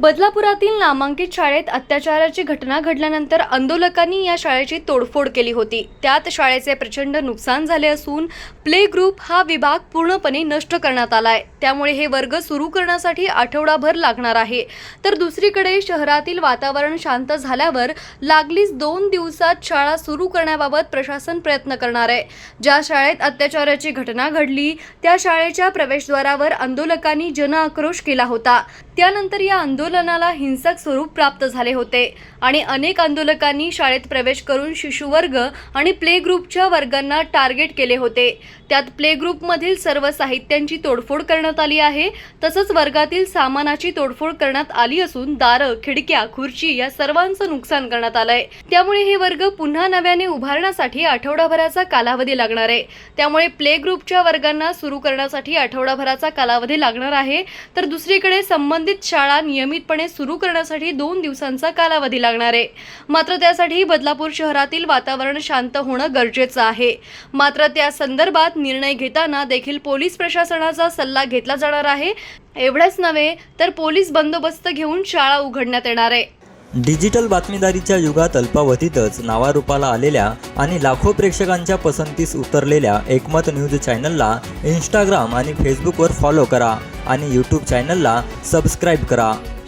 बदलापुरातील नामांकित शाळेत अत्याचाराची घटना घडल्यानंतर आंदोलकांनी या शाळेची तोडफोड केली होती. त्यात शाळेचे प्रचंड नुकसान झाले असून प्ले ग्रुप हा विभाग पूर्णपणे नष्ट करण्यात आलाय. त्यामुळे हे वर्ग सुरू करण्यासाठी आठवडाभर लागणार आहे. तर दुसरीकडे शहरातील वातावरण शांत झाल्यावर लागलीच दोन दिवसात शाळा सुरू करण्याबाबत प्रशासन प्रयत्न करणार आहे. ज्या शाळेत अत्याचाराची घटना घडली त्या शाळेच्या प्रवेशद्वारावर आंदोलकांनी जनआक्रोश केला होता. त्यानंतर या आंदोलन आंदोलनाला हिंसक स्वरूप प्राप्त झाले होते. आणि अनेक आंदोलकांनी शाळेत प्रवेश करून शिशुवर्ग आणि प्ले ग्रुपच्या वर्गांना टार्गेट केले होते. त्यात प्ले ग्रुपमधील सर्व साहित्यांची तोडफोड करण्यात आली आहे. तसंच वर्गातील सामानाची तोडफोड करण्यात आली असून दारं खिडक्या खुर्ची या सर्वांचं नुकसान करण्यात आलंय. त्यामुळे हे वर्ग पुन्हा नव्याने उभारण्यासाठी आठवडाभराचा कालावधी लागणार आहे. त्यामुळे प्ले ग्रुपच्या वर्गांना सुरू करण्यासाठी आठवडाभराचा कालावधी लागणार आहे. तर दुसरीकडे संबंधित शाळा नियमित नियमितपणे सुरू करण्यासाठी दोन दिवसांचा कालावधी लागणार आहे. मात्र त्यासाठी बदलापूर शहरातील वातावरण शांत होणं गरजेचं आहे. मात्र त्या संदर्भात निर्णय घेताना देखील पोलीस प्रशासनाचा सल्ला घेतला जाणार आहे. एवढंच नव्हे तर पोलीस बंदोबस्त घेऊन शाळा उघडण्यात येणार आहे. डिजिटल बातमीदारीच्या युगात अल्पावधीतच नावारूपाला आलेल्या आणि लाखो प्रेक्षकांच्या पसंतीस उतरलेल्या एकमत न्यूज चॅनलला इंस्टाग्राम आणि फेसबुकवर फॉलो करा आणि यूट्यूब चॅनलला सबस्क्राईब करा.